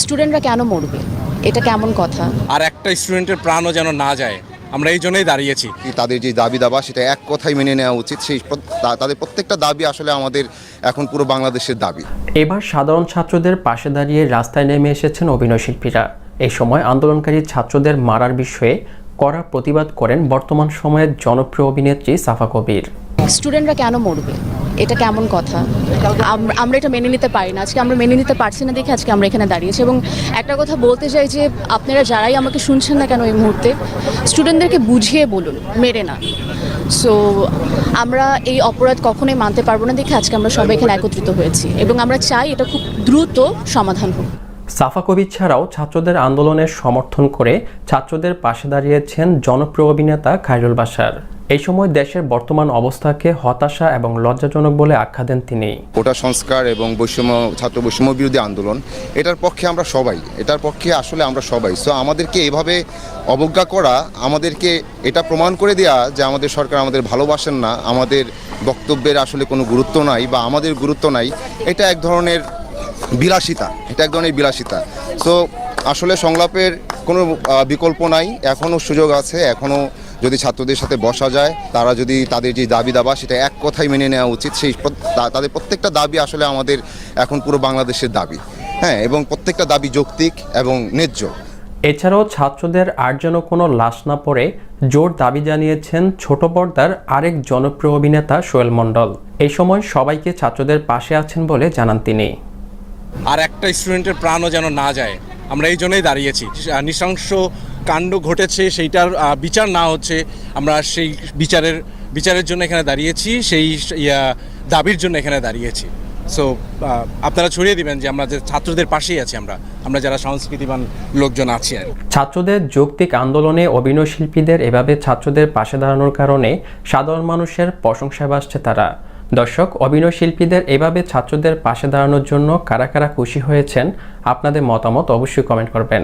স্টুডেন্টরা কেন মরবে? এটা কেমন কথা? আর একটা স্টুডেন্টের প্রাণও যেন না যায় আমরা এই জন্যই দাঁড়িয়েছি। তাদের যে দাবি দাবা সেটা এক কথাই মেনে নেওয়া উচিত। সেই তাদের প্রত্যেকটা দাবি আসলে আমাদের এখন পুরো বাংলাদেশের দাবি। এবার সাধারণ ছাত্রদের পাশে দাঁড়িয়ে রাস্তায় নেমে এসেছেন অভিনয়শিল্পীরা এই সময় আন্দোলনকারী ছাত্রদের মারার বিষয়ে কড়া প্রতিবাদ করেন বর্তমান সময়ের জনপ্রিয় অভিনেত্রী সাফা কবির। স্টুডেন্টরা কেন মরবে? এটা কেমন কথা? আম- আমরা এটা মেনে নিতে পারি না। আজকে আমরা মেনে নিতে পারছি না দেখে আজকে আমরা এখানে দাঁড়িয়েছি এবং একটা কথা বলতে চাই যে আপনারা যারাই আমাকে শুনছেন না কেন এই মুহূর্তে স্টুডেন্টদেরকে বুঝিয়ে বলুন, মেরে না। সো আমরা এই অপরাধ কখনোই মানতে পারব না দেখে আজকে আমরা সবাই এখানে একত্রিত হয়েছি এবং আমরা চাই এটা খুব দ্রুত সমাধান হোক। সাফা কবির ছাড়াও ছাত্রদের আন্দোলনের সমর্থন করে ছাত্রদের পাশে দাঁড়িয়েছেন জনপ্রিয় অভিনেতা খায়রুল বাশার। এই সময় দেশের বর্তমান অবস্থাকে হতাশা এবং লজ্জাজনক বলে আখ্যা দেন তিনি। কোটা সংস্কার এবং বৈষম্য, ছাত্র বৈষম্য বিরোধী আন্দোলন, এটার পক্ষে আমরা সবাই, এটার পক্ষে আসলে আমরা সবাই। সো আমাদেরকে এভাবে অবজ্ঞা করা, আমাদেরকে এটা প্রমাণ করে দেওয়া যে আমাদের সরকার আমাদের ভালোবাসেন না, আমাদের বক্তব্যের আসলে কোনো গুরুত্ব নাই বা আমাদের গুরুত্ব নাই, এটা এক ধরনের বিলাসিতা, এটা এক ধরনের বিলাসিতা। সো আসলে সংলাপের কোনো বিকল্প নাই, এখনও সুযোগ আছে, এখনও যদি ছাত্রদের সাথে বসা যায় তারা যদি তাদের যে দাবি দাবা সেটা এক কথাই মেনে নেওয়া উচিত সেই তাদের প্রত্যেকটা দাবি আসলে আমাদের এখন পুরো বাংলাদেশের দাবি। হ্যাঁ এবং প্রত্যেকটা দাবি যৌক্তিক এবং ন্যায্য। এছাড়াও ছাত্রদের আর যেন কোনো লাশ না পড়ে জোর দাবি জানিয়েছেন ছোট পর্দার আরেক জনপ্রিয় অভিনেতা সোহেল মণ্ডল। এই সময় সবাইকে ছাত্রদের পাশে আছেন বলে জানান তিনি। আর একটা স্টুডেন্টের প্রাণও যেন না যায় আমরা এই জন্যই দাঁড়িয়েছি। নৃশংস কাণ্ড ঘটেছে, সেইটার বিচার না হচ্ছে, আমরা সেই বিচারের বিচারের জন্য এখানে দাঁড়িয়েছি, সেই দাবির জন্য এখানে দাঁড়িয়েছি। সো আপনারা ছড়িয়ে দিবেন যে আমরা যে ছাত্রদের পাশেই আছি আমরা আমরা যারা সংস্কৃতিবান লোকজন আছি আর ছাত্রদের যৌক্তিক আন্দোলনে অভিনয় শিল্পীদের এভাবে ছাত্রদের পাশে দাঁড়ানোর কারণে সাধারণ মানুষের প্রশংসায় বাসছে তারা। দর্শক, অভিনয় শিল্পীদের এভাবে ছাত্রদের পাশে দাঁড়ানোর জন্য কারা কারা খুশি হয়েছেন, আপনাদের মতামত অবশ্যই কমেন্ট করবেন।